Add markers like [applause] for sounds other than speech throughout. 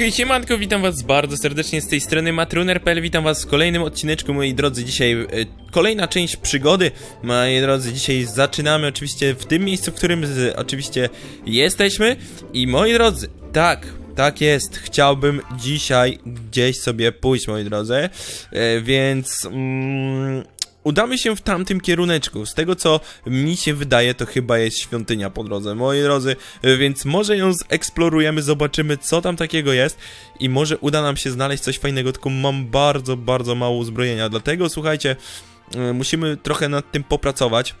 Hej, siemanko, witam was bardzo serdecznie z tej strony matruner.pl, witam was w kolejnym odcineczku, moi drodzy, dzisiaj e, kolejna część przygody, moi drodzy, dzisiaj zaczynamy oczywiście w tym miejscu, w którym z, oczywiście jesteśmy. I moi drodzy, tak, tak jest, chciałbym dzisiaj gdzieś sobie pójść, moi drodzy, e, więc... Mm, Udamy się w tamtym kieruneczku. Z tego co mi się wydaje, to chyba jest świątynia po drodze, moi drodzy, więc może ją zeksplorujemy, zobaczymy co tam takiego jest i może uda nam się znaleźć coś fajnego, tylko mam bardzo, bardzo mało uzbrojenia, dlatego słuchajcie, e, musimy trochę nad tym popracować.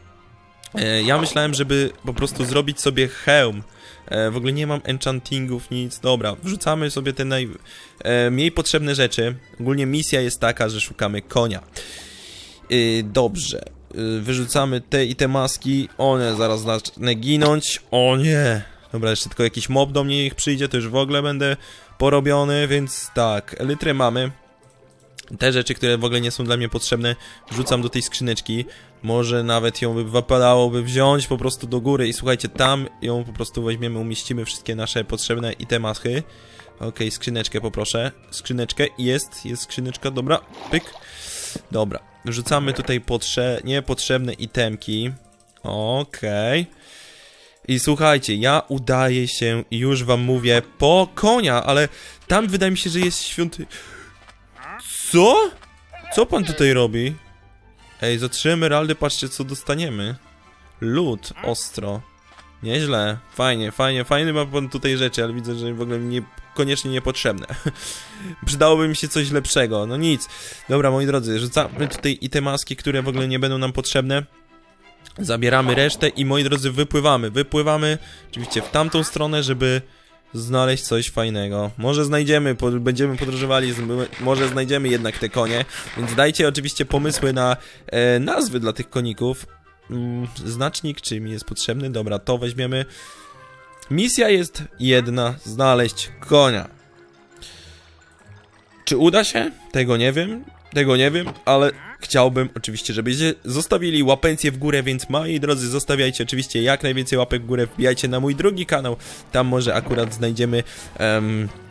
E, Ja myślałem, żeby po prostu zrobić sobie hełm. E, W ogóle nie mam enchantingów, nic. Dobra, wrzucamy sobie te najmniej potrzebne rzeczy. Ogólnie misja jest taka, że szukamy konia. Yy, dobrze. Yy, wyrzucamy te i te maski. One zaraz zacznę ginąć. O nie. Dobra, jeszcze tylko jakiś mob do mnie niech przyjdzie, to już w ogóle będę porobiony, więc tak, elytrę mamy. Te rzeczy, które w ogóle nie są dla mnie potrzebne, wrzucam do tej skrzyneczki. Może nawet ją by wypadałoby wziąć po prostu do góry i słuchajcie, tam ją po prostu weźmiemy, umieścimy wszystkie nasze potrzebne i te maski. Okej, skrzyneczkę poproszę. Skrzyneczkę. Jest, jest skrzyneczka, dobra. Pyk. Dobra, wrzucamy tutaj potrze niepotrzebne itemki. Okej. I słuchajcie, ja udaję się już wam mówię po konia, ale tam wydaje mi się, że jest świąty... Co? Co pan tutaj robi? Ej, za trzy emeraldy patrzcie co dostaniemy. Lód, ostro. Nieźle, fajnie, fajnie, fajny ma pan tutaj rzeczy, ale widzę, że w ogóle nie, koniecznie niepotrzebne. [laughs] Przydałoby mi się coś lepszego, no nic. Dobra, moi drodzy, rzucamy tutaj i te maski, które w ogóle nie będą nam potrzebne. Zabieramy resztę i moi drodzy, wypływamy. Wypływamy oczywiście w tamtą stronę, żeby znaleźć coś fajnego. Może znajdziemy, po, będziemy podróżowali, może znajdziemy jednak te konie, więc dajcie oczywiście pomysły na e, nazwy dla tych koników. Mm, znacznik, czy mi jest potrzebny? Dobra, to weźmiemy. Misja jest jedna, znaleźć konia. Czy uda się? Tego nie wiem, tego nie wiem, ale chciałbym oczywiście, żebyście zostawili łapencję w górę, więc moi drodzy, zostawiajcie oczywiście jak najwięcej łapek w górę, wbijajcie na mój drugi kanał, tam może akurat znajdziemy... em, e,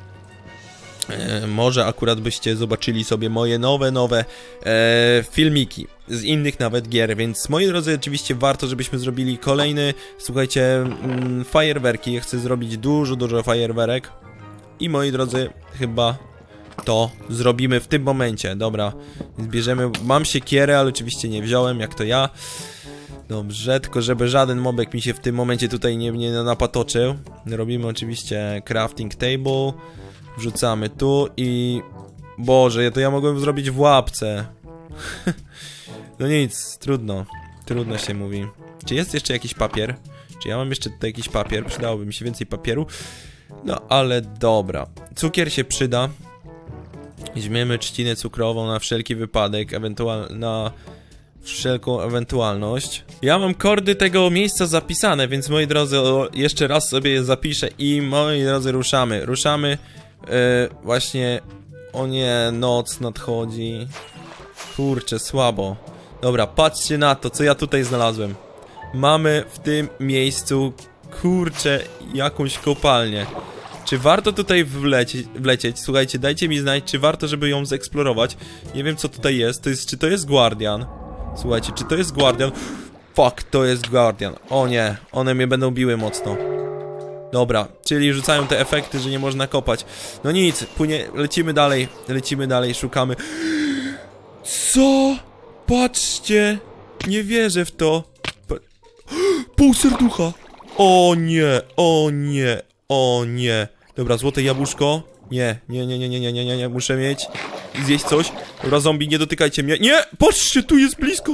może akurat byście zobaczyli sobie moje nowe, nowe e, filmiki z innych nawet gier, więc moi drodzy, oczywiście warto, żebyśmy zrobili kolejny, słuchajcie, mm, fajerwerki. Ja chcę zrobić dużo, dużo fajerwerek. I moi drodzy, chyba to zrobimy w tym momencie. Dobra, zbierzemy. Mam siekierę, ale oczywiście nie wziąłem, jak to ja. Dobrze, tylko żeby żaden mobek mi się w tym momencie tutaj nie, nie napatoczył. Robimy oczywiście crafting table. Wrzucamy tu i... Boże, to ja mogłem zrobić w łapce. [laughs] no nic, trudno. Trudno się mówi. Czy jest jeszcze jakiś papier? Czy ja mam jeszcze tutaj jakiś papier? Przydałoby mi się więcej papieru. No ale dobra. Cukier się przyda. Weźmiemy trzcinę cukrową na wszelki wypadek, ewentualnie na wszelką ewentualność. Ja mam kordy tego miejsca zapisane, więc moi drodzy, jeszcze raz sobie je zapiszę i moi drodzy, ruszamy. Ruszamy właśnie... O nie, noc nadchodzi. Kurczę, słabo. Dobra, patrzcie na to, co ja tutaj znalazłem. Mamy w tym miejscu, kurczę, jakąś kopalnię. Czy warto tutaj wlecieć, wlecieć? Słuchajcie, dajcie mi znać, czy warto, żeby ją zeksplorować. Nie wiem, co tutaj jest. To jest czy to jest Guardian? Słuchajcie, czy to jest Guardian? Fuck, to jest Guardian. O nie, one mnie będą biły mocno. Dobra, czyli rzucają te efekty, że nie można kopać. No nic, płynie, lecimy dalej, lecimy dalej, szukamy. Co? Patrzcie! Nie wierzę w to. [gasps] Pół serducha! O nie, o nie, o nie. Dobra, złote jabłuszko. Nie, nie, nie, nie, nie, nie, nie, nie, nie, muszę mieć. Zjeść coś. Dobra, zombie, nie dotykajcie mnie. Nie! Patrzcie, tu jest blisko!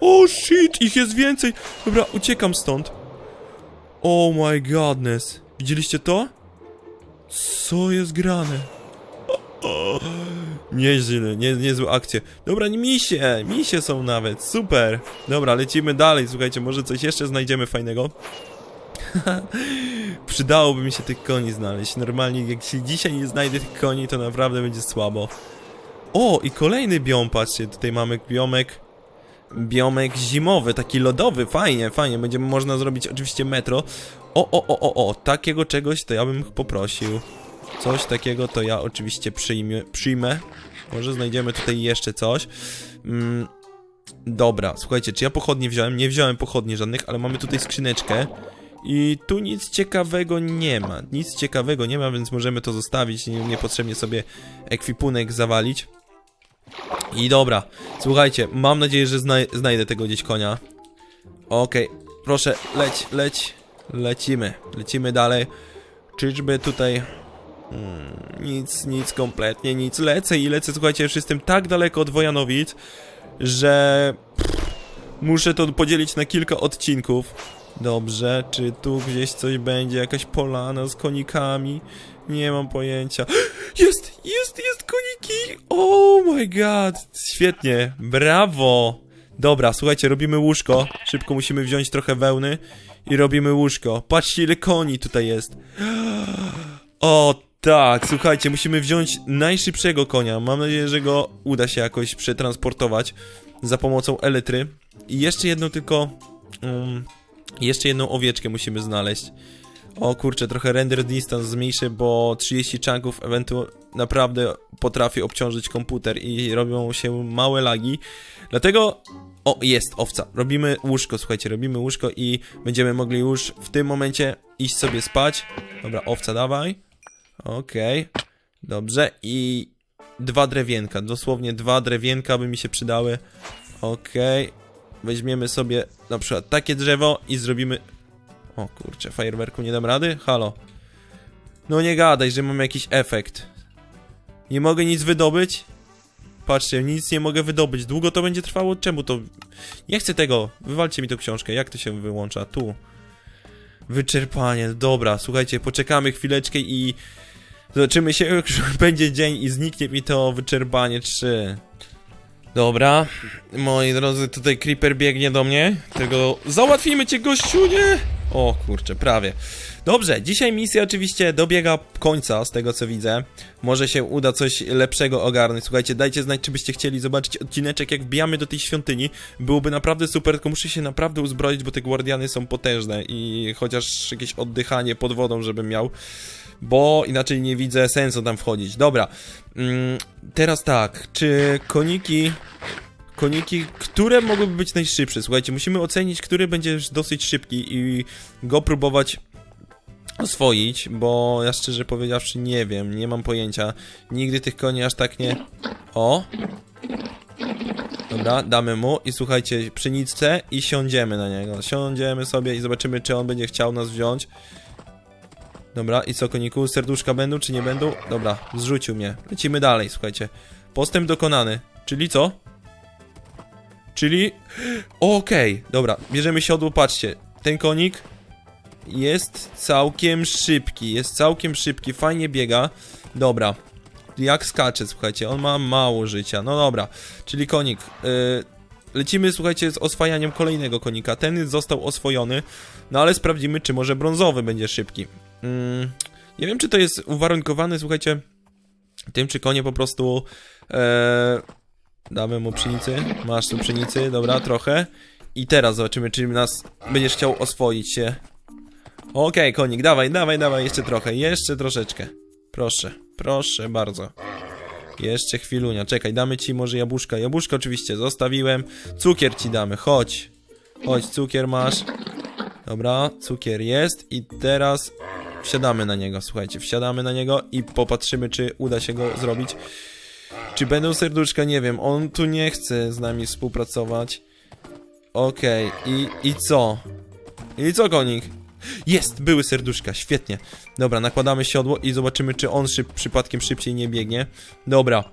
O shit, ich jest więcej. Dobra, uciekam stąd. Oh my godness. Widzieliście to? Co jest grane? Nieźle, nie, niezłe akcje. Dobra, misie, misie są nawet, super. Dobra, lecimy dalej, słuchajcie, może coś jeszcze znajdziemy fajnego. [laughs] Przydałoby mi się tych koni znaleźć. Normalnie, jak się dzisiaj nie znajdę tych koni, to naprawdę będzie słabo. O, i kolejny biom, patrzcie, tutaj mamy biomek biomek zimowy, taki lodowy, fajnie, fajnie, będzie można zrobić oczywiście metro. O, o, o, o, o, takiego czegoś to ja bym poprosił. coś takiego, to ja oczywiście przyjmie, przyjmę. Może znajdziemy tutaj jeszcze coś. Mm, dobra, słuchajcie, czy ja pochodnie wziąłem? Nie wziąłem pochodni żadnych, ale mamy tutaj skrzyneczkę. I tu nic ciekawego nie ma. Nic ciekawego nie ma, więc możemy to zostawić. Nie, niepotrzebnie sobie ekwipunek zawalić. I dobra, słuchajcie, mam nadzieję, że znaj znajdę tego gdzieś konia. Okej, proszę, leć, leć. Lecimy, lecimy dalej. Czyżby tutaj... Hmm, nic, nic, kompletnie nic. Lecę i lecę, słuchajcie, już jestem tak daleko od Wojanowic, że... Muszę to podzielić na kilka odcinków. Dobrze, czy tu gdzieś coś będzie? Jakaś polana z konikami? Nie mam pojęcia. [gasps] Jest, jest, jest koniki! Oh my god! Świetnie, brawo! Dobra, słuchajcie, robimy łóżko. Szybko musimy wziąć trochę wełny i robimy łóżko. Patrzcie, ile koni tutaj jest. [gasps] O, tak, słuchajcie, musimy wziąć najszybszego konia. Mam nadzieję, że go uda się jakoś przetransportować za pomocą elitry. I jeszcze jedną tylko... Um, jeszcze jedną owieczkę musimy znaleźć. O kurczę, trochę render distance zmniejszy, bo 30 chunków ewentu naprawdę potrafi obciążyć komputer i robią się małe lagi. Dlatego... O, jest owca. Robimy łóżko, słuchajcie, robimy łóżko i będziemy mogli już w tym momencie iść sobie spać. Dobra, owca dawaj. Okej. Dobrze i dwa drewienka, dosłownie dwa drewienka by mi się przydały. Okej. Weźmiemy sobie na przykład takie drzewo i zrobimy... O kurczę, fajerwerku nie dam rady? Halo. No nie gadaj, że mam jakiś efekt. Nie mogę nic wydobyć? Patrzcie, nic nie mogę wydobyć. Długo to będzie trwało? Czemu to... Nie chcę tego. Wywalcie mi tą książkę. Jak to się wyłącza? Tu. Wyczerpanie. Dobra, słuchajcie, poczekamy chwileczkę i... Zobaczymy się, [laughs] już będzie dzień i zniknie mi to wyczerpanie 3. Dobra, moi drodzy, tutaj Creeper biegnie do mnie. Tego załatwimy cię, gościu, nie? O kurczę, prawie. Dobrze, dzisiaj misja oczywiście dobiega końca, z tego co widzę. Może się uda coś lepszego ogarnąć. Słuchajcie, dajcie znać, czy byście chcieli zobaczyć odcineczek, jak wbijamy do tej świątyni. Byłoby naprawdę super, tylko muszę się naprawdę uzbroić, bo te guardiany są potężne i chociaż jakieś oddychanie pod wodą, żebym miał bo inaczej nie widzę sensu tam wchodzić. Dobra, mm, teraz tak, czy koniki... Koniki, które mogłyby być najszybsze? Słuchajcie, musimy ocenić, który będzie dosyć szybki i go próbować oswoić, bo ja szczerze powiedziawszy nie wiem, nie mam pojęcia. Nigdy tych koni aż tak nie... O! Dobra, damy mu i słuchajcie, pszenicę i siądziemy na niego. Siądziemy sobie i zobaczymy, czy on będzie chciał nas wziąć. Dobra, i co koniku? Serduszka będą czy nie będą? Dobra, zrzucił mnie. Lecimy dalej, słuchajcie. Postęp dokonany. Czyli co? Czyli... Okej, dobra, bierzemy siodło, patrzcie. Ten konik jest całkiem szybki, jest całkiem szybki, fajnie biega. Dobra, jak skacze, słuchajcie, on ma mało życia. No dobra, czyli konik. Yy, lecimy, słuchajcie, z oswajaniem kolejnego konika. Ten został oswojony, no ale sprawdzimy, czy może brązowy będzie szybki. Mm, nie wiem, czy to jest uwarunkowane, słuchajcie, tym, czy konie po prostu... E, damy mu pszenicy. Masz tu pszenicy, dobra, trochę. I teraz zobaczymy, czy nas będziesz chciał oswoić się. Okej, konik, dawaj, dawaj, dawaj, jeszcze trochę, jeszcze troszeczkę. Proszę, proszę bardzo. Jeszcze chwilunia, czekaj, damy ci może jabłuszka. Jabłuszka oczywiście zostawiłem. Cukier ci damy, chodź. Chodź, cukier masz. Dobra, cukier jest i teraz wsiadamy na niego, słuchajcie, wsiadamy na niego i popatrzymy, czy uda się go zrobić. Czy będą serduszka, nie wiem, on tu nie chce z nami współpracować. Okej, i, i co? I co, konik? Jest, były serduszka, świetnie. Dobra, nakładamy siodło i zobaczymy, czy on szyb, przypadkiem szybciej nie biegnie. Dobra,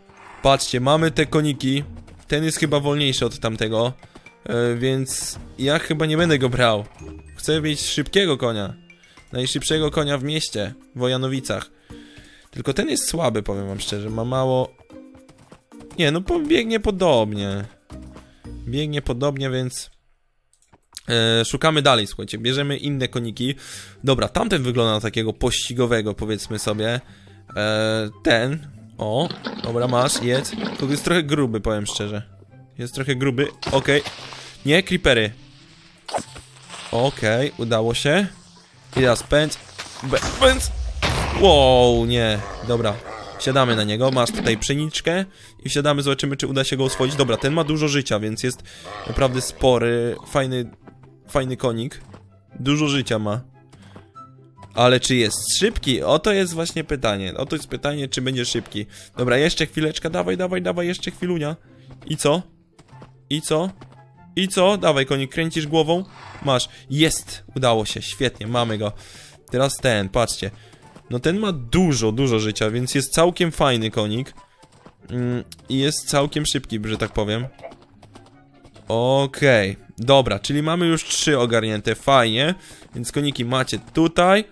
patrzcie, mamy te koniki. Ten jest chyba wolniejszy od tamtego, e, więc ja chyba nie będę go brał. Chcę mieć szybkiego konia. Najszybszego konia w mieście, w Wojanowicach. Tylko ten jest słaby, powiem wam szczerze, ma mało... Nie, no biegnie podobnie. Biegnie podobnie, więc... E, szukamy dalej, słuchajcie, bierzemy inne koniki. Dobra, tamten wygląda na takiego pościgowego, powiedzmy sobie. E, ten, o, dobra, masz, jedz. To jest trochę gruby, powiem szczerze. Jest trochę gruby, okej. Nie, creepery. Okej, udało się. I teraz pędz, pędz. Wow, nie. Dobra. Wsiadamy na niego, masz tutaj pszeniczkę i wsiadamy, zobaczymy, czy uda się go oswoić. Dobra, ten ma dużo życia, więc jest naprawdę spory, fajny, fajny konik. Dużo życia ma. Ale czy jest szybki? Oto jest właśnie pytanie. Oto jest pytanie, czy będzie szybki. Dobra, jeszcze chwileczkę, dawaj, dawaj, dawaj, jeszcze chwilunia. I co? I co? I co? Dawaj, konik, kręcisz głową? Masz. Jest! Udało się, świetnie, mamy go. Teraz ten, patrzcie. No ten ma dużo, dużo życia, więc jest całkiem fajny konik. Mm, I jest całkiem szybki, że tak powiem. Okej, dobra, czyli mamy już trzy ogarnięte, fajnie. Więc koniki macie tutaj.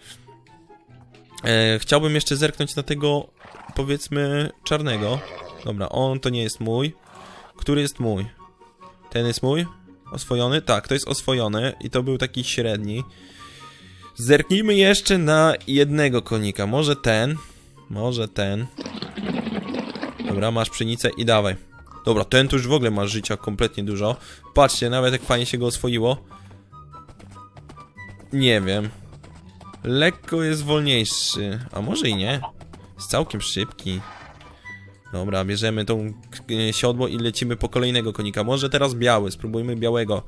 E, chciałbym jeszcze zerknąć na tego, powiedzmy, czarnego. Dobra, on to nie jest mój. Który jest mój? Ten jest mój? Oswojony? Tak, to jest oswojony i to był taki średni. Zerknijmy jeszcze na jednego konika. Może ten. Może ten. Dobra, masz pszenicę i dawaj. Dobra, ten tu już w ogóle ma życia kompletnie dużo. Patrzcie, nawet jak fajnie się go oswoiło. Nie wiem. Lekko jest wolniejszy. A może i nie. Jest całkiem szybki. Dobra, bierzemy tą siodło i lecimy po kolejnego konika. Może teraz biały, spróbujmy białego.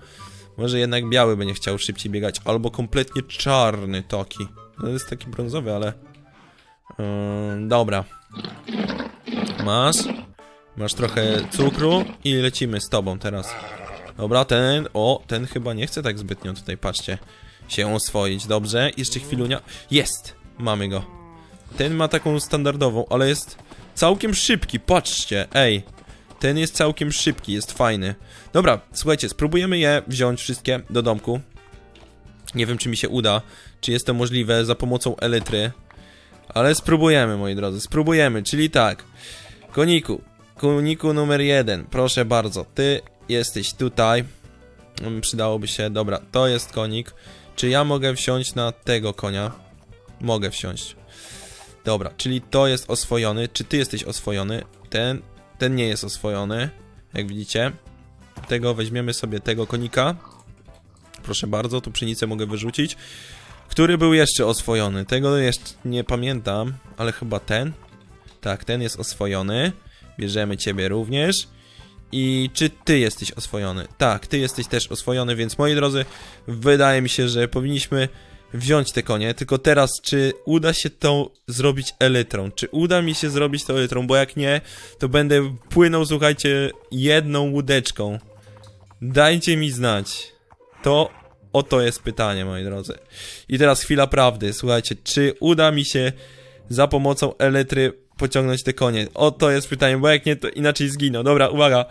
Może jednak biały będzie chciał szybciej biegać, albo kompletnie czarny taki. No jest taki brązowy, ale... Ym, dobra. Masz. Masz trochę cukru i lecimy z tobą teraz. Dobra, ten... O, ten chyba nie chce tak zbytnio tutaj, patrzcie. Się oswoić, dobrze. Jeszcze chwilunia. Jest! Mamy go. Ten ma taką standardową, ale jest całkiem szybki, patrzcie, ej. Ten jest całkiem szybki, jest fajny. Dobra, słuchajcie, spróbujemy je wziąć wszystkie do domku. Nie wiem, czy mi się uda, czy jest to możliwe za pomocą elitry. Ale spróbujemy, moi drodzy, spróbujemy, czyli tak. Koniku, koniku numer jeden, proszę bardzo, ty jesteś tutaj. Mm, Przydałoby się, dobra, to jest konik. Czy ja mogę wsiąść na tego konia? Mogę wsiąść. Dobra, czyli to jest oswojony. Czy ty jesteś oswojony? Ten, ten nie jest oswojony, jak widzicie. Tego weźmiemy sobie tego konika. Proszę bardzo, tu pszenicę mogę wyrzucić. Który był jeszcze oswojony? Tego jeszcze nie pamiętam, ale chyba ten. Tak, ten jest oswojony. Bierzemy ciebie również. I czy ty jesteś oswojony? Tak, ty jesteś też oswojony, więc moi drodzy, wydaje mi się, że powinniśmy wziąć te konie, tylko teraz czy uda się to zrobić elytrą? Czy uda mi się zrobić to elytrą? Bo jak nie, to będę płynął, słuchajcie, jedną łódeczką. Dajcie mi znać. To oto jest pytanie, moi drodzy. I teraz chwila prawdy. Słuchajcie, czy uda mi się za pomocą elytry pociągnąć te konie? Oto jest pytanie, bo jak nie, to inaczej zginą. Dobra, uwaga.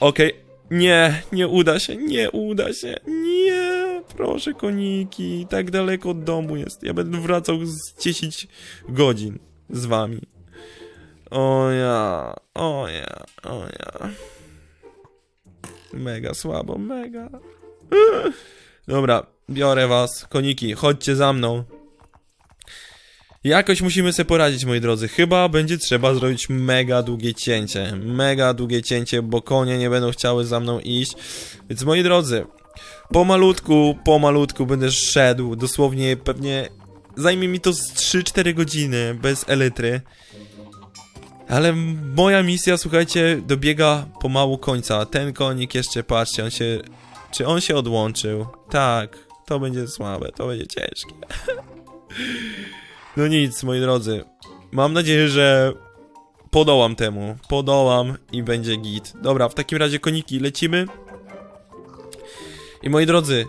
Okej. Nie, nie uda się, nie uda się, nie, proszę koniki, tak daleko od domu jest, ja będę wracał z 10 godzin z wami. O ja, o ja, o ja. Mega słabo, mega. Dobra, biorę was, koniki, chodźcie za mną. Jakoś musimy sobie poradzić, moi drodzy. Chyba będzie trzeba zrobić mega długie cięcie. Mega długie cięcie, bo konie nie będą chciały za mną iść. Więc moi drodzy, pomalutku, pomalutku będę szedł. Dosłownie pewnie zajmie mi to z 3-4 godziny bez elitry. Ale moja misja, słuchajcie, dobiega pomału końca. Ten konik jeszcze, patrzcie, on się... Czy on się odłączył? Tak, to będzie słabe, to będzie ciężkie. [laughs] No nic, moi drodzy. Mam nadzieję, że podołam temu. Podołam i będzie git. Dobra, w takim razie koniki, lecimy. I moi drodzy,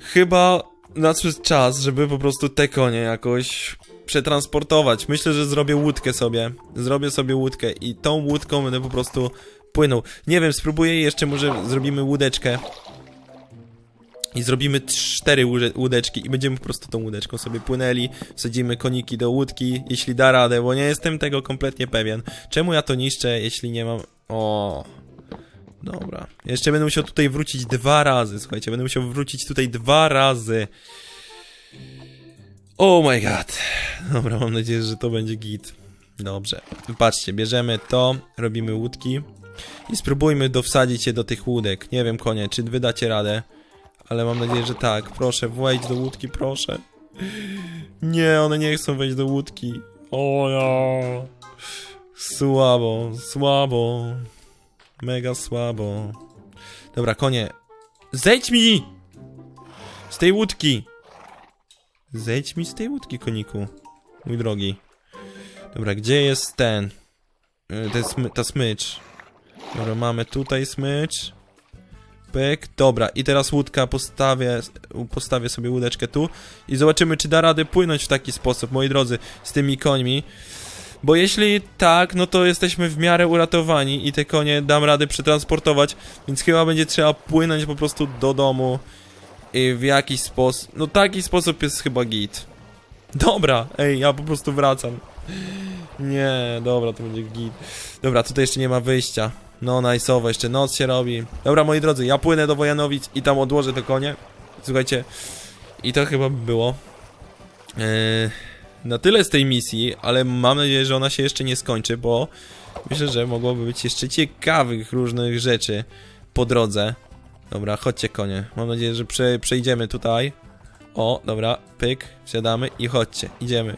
chyba nadszedł czas, żeby po prostu te konie jakoś przetransportować. Myślę, że zrobię łódkę sobie. Zrobię sobie łódkę i tą łódką będę po prostu płynął. Nie wiem, spróbuję jeszcze, może zrobimy łódeczkę. I zrobimy cztery łódeczki i będziemy po prostu tą łódeczką sobie płynęli, wsadzimy koniki do łódki, jeśli da radę, bo nie jestem tego kompletnie pewien. Czemu ja to niszczę, jeśli nie mam... O. Dobra. Jeszcze będę musiał tutaj wrócić dwa razy, słuchajcie, będę musiał wrócić tutaj dwa razy. Oh my god. Dobra, mam nadzieję, że to będzie git. Dobrze. Patrzcie, bierzemy to, robimy łódki i spróbujmy dowsadzić je do tych łódek. Nie wiem, konie, czy wy dacie radę. Ale mam nadzieję, że tak. Proszę, wejdź do łódki, proszę. Nie, one nie chcą wejść do łódki. O ja. Słabo, słabo. Mega słabo. Dobra, konie. Zejdź mi! Z tej łódki! Zejdź mi z tej łódki, koniku. Mój drogi. Dobra, gdzie jest ten? Jest smy- ta smycz. Dobra, mamy tutaj smycz. Pyk. Dobra, i teraz łódka postawię, postawię sobie łódeczkę tu i zobaczymy, czy da radę płynąć w taki sposób, moi drodzy, z tymi końmi. Bo jeśli tak, no to jesteśmy w miarę uratowani i te konie dam radę przetransportować, więc chyba będzie trzeba płynąć po prostu do domu i w jakiś sposób, no taki sposób jest chyba git. Dobra, ej, ja po prostu wracam. Nie, dobra, to będzie git. Dobra, tutaj jeszcze nie ma wyjścia. No, najsowo, jeszcze noc się robi. Dobra, moi drodzy, ja płynę do Wojanowic i tam odłożę te konie. Słuchajcie, i to chyba by było. Eee, na tyle z tej misji, ale mam nadzieję, że ona się jeszcze nie skończy, bo myślę, że mogłoby być jeszcze ciekawych różnych rzeczy po drodze. Dobra, chodźcie konie. Mam nadzieję, że prze, przejdziemy tutaj. O, dobra, pyk, wsiadamy i chodźcie, idziemy.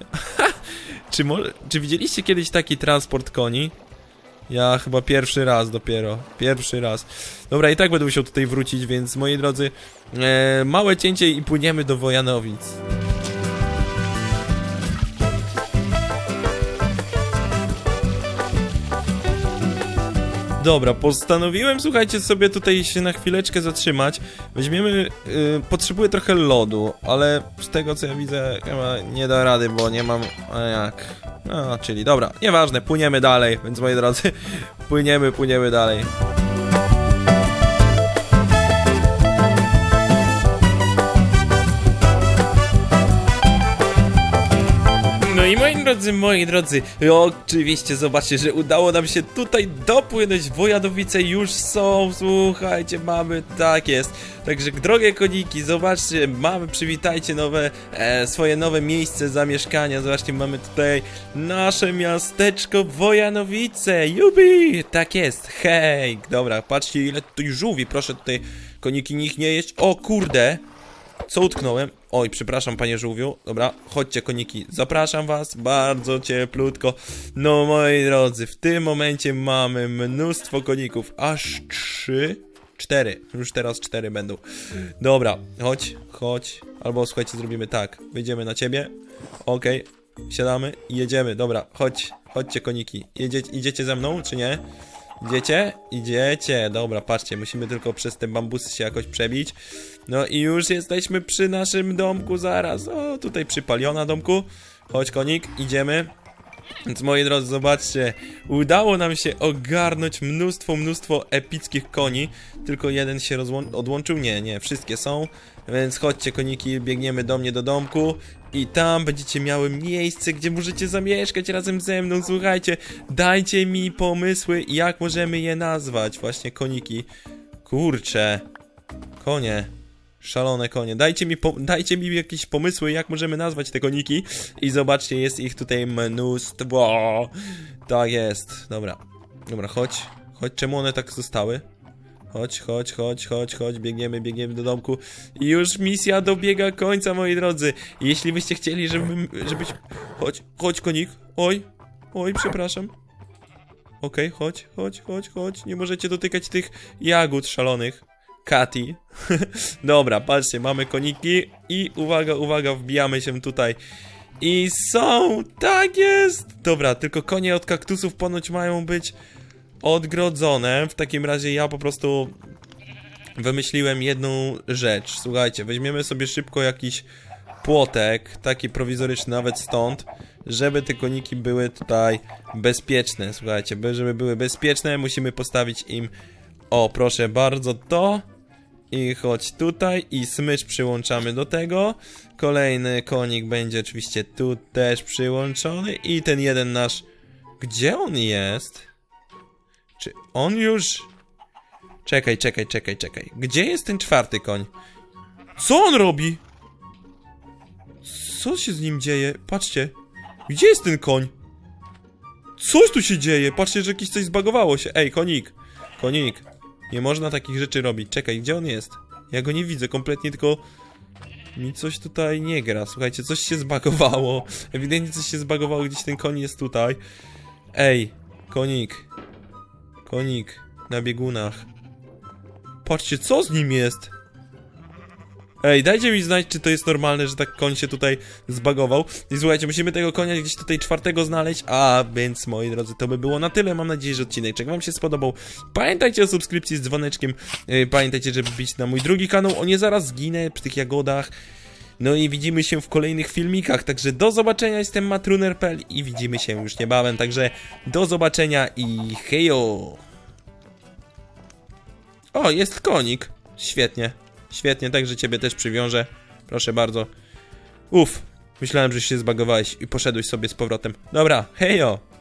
[laughs] czy, może, czy widzieliście kiedyś taki transport koni? Ja chyba pierwszy raz dopiero. Pierwszy raz. Dobra, i tak będę musiał tutaj wrócić, więc moi drodzy, e, małe cięcie i płyniemy do Wojanowic. Dobra, postanowiłem, słuchajcie, sobie tutaj się na chwileczkę zatrzymać. Weźmiemy, y, potrzebuję trochę lodu, ale z tego co ja widzę, chyba nie da rady, bo nie mam, a jak, no, czyli dobra, nieważne, płyniemy dalej, więc moi drodzy, [laughs] płyniemy, płyniemy dalej. I moi drodzy, moi drodzy, oczywiście zobaczcie, że udało nam się tutaj dopłynąć. Wojadowice już są, słuchajcie, mamy, tak jest. Także drogie koniki, zobaczcie, mamy, przywitajcie nowe, e, swoje nowe miejsce zamieszkania. Zobaczcie, mamy tutaj nasze miasteczko Wojanowice, jubi, tak jest, hej. Dobra, patrzcie ile tutaj żółwi, proszę tutaj koniki nich nie jeść. O kurde, co utknąłem? Oj, przepraszam panie żółwiu. Dobra, chodźcie koniki. Zapraszam was bardzo cieplutko. No moi drodzy, w tym momencie mamy mnóstwo koników. Aż trzy? Cztery. Już teraz cztery będą. Dobra, chodź, chodź. Albo słuchajcie, zrobimy tak. Wyjdziemy na ciebie. Okej. Siadamy i jedziemy. Dobra, chodź. Chodźcie koniki. Jedzie, idziecie ze mną, czy nie? Idziecie? Idziecie. Dobra, patrzcie, musimy tylko przez te bambusy się jakoś przebić. No i już jesteśmy przy naszym domku zaraz. O, tutaj przy Paliona domku. Chodź konik, idziemy. Więc moi drodzy, zobaczcie, udało nam się ogarnąć mnóstwo, mnóstwo epickich koni. Tylko jeden się odłączył. Nie, nie, wszystkie są. Więc chodźcie koniki, biegniemy do mnie do domku. I tam będziecie miały miejsce, gdzie możecie zamieszkać razem ze mną. Słuchajcie, dajcie mi pomysły, jak możemy je nazwać. Właśnie koniki. Kurcze. Konie. Szalone konie. Dajcie mi, dajcie mi jakieś pomysły, jak możemy nazwać te koniki. I zobaczcie, jest ich tutaj mnóstwo. Tak jest. Dobra. Dobra, chodź. Chodź, czemu one tak zostały? Chodź, chodź, chodź, chodź, chodź, biegniemy, biegniemy do domku. I już misja dobiega końca, moi drodzy. Jeśli byście chcieli, żebym, żebyś... Chodź, chodź, konik. Oj, oj, przepraszam. Okej, chodź, chodź, chodź, chodź. Nie możecie dotykać tych jagód szalonych. Kati. [laughs] Dobra, patrzcie, mamy koniki i uwaga, uwaga, wbijamy się tutaj. I są! Tak jest! Dobra, tylko konie od kaktusów ponoć mają być odgrodzone. W takim razie ja po prostu wymyśliłem jedną rzecz. Słuchajcie, weźmiemy sobie szybko jakiś płotek, taki prowizoryczny nawet stąd, żeby te koniki były tutaj bezpieczne. Słuchajcie, by- żeby były bezpieczne, musimy postawić im o, proszę bardzo, to. I chodź tutaj i smycz przyłączamy do tego. Kolejny konik będzie oczywiście tu też przyłączony. I ten jeden nasz... Gdzie on jest? Czy on już... Czekaj, czekaj, czekaj, czekaj. Gdzie jest ten czwarty koń? Co on robi? Co się z nim dzieje? Patrzcie. Gdzie jest ten koń? Coś tu się dzieje. Patrzcie, że jakieś coś zbagowało się. Ej, konik. Konik. Nie można takich rzeczy robić. Czekaj, gdzie on jest? Ja go nie widzę kompletnie, tylko... Mi coś tutaj nie gra, słuchajcie, coś się zbagowało. [laughs] Ewidentnie coś się zbagowało, gdzieś ten koń jest tutaj. Ej, konik. Konik na biegunach. Patrzcie, co z nim jest? Ej, dajcie mi znać, czy to jest normalne, że tak koń się tutaj zbagował. I słuchajcie, musimy tego konia gdzieś tutaj czwartego znaleźć, a więc, moi drodzy, to by było na tyle. Mam nadzieję, że odcinek wam się spodobał. Pamiętajcie o subskrypcji z dzwoneczkiem. Pamiętajcie, żeby bić na mój drugi kanał. O nie, zaraz zginę przy tych jagodach. No i widzimy się w kolejnych filmikach, także do zobaczenia, jestem matruner.pl i widzimy się już niebawem, także do zobaczenia i hejo! O, jest konik. Świetnie. Świetnie, także ciebie też przywiążę. Proszę bardzo. Uff, myślałem, że się zbagowałeś i poszedłeś sobie z powrotem. Dobra, hejo!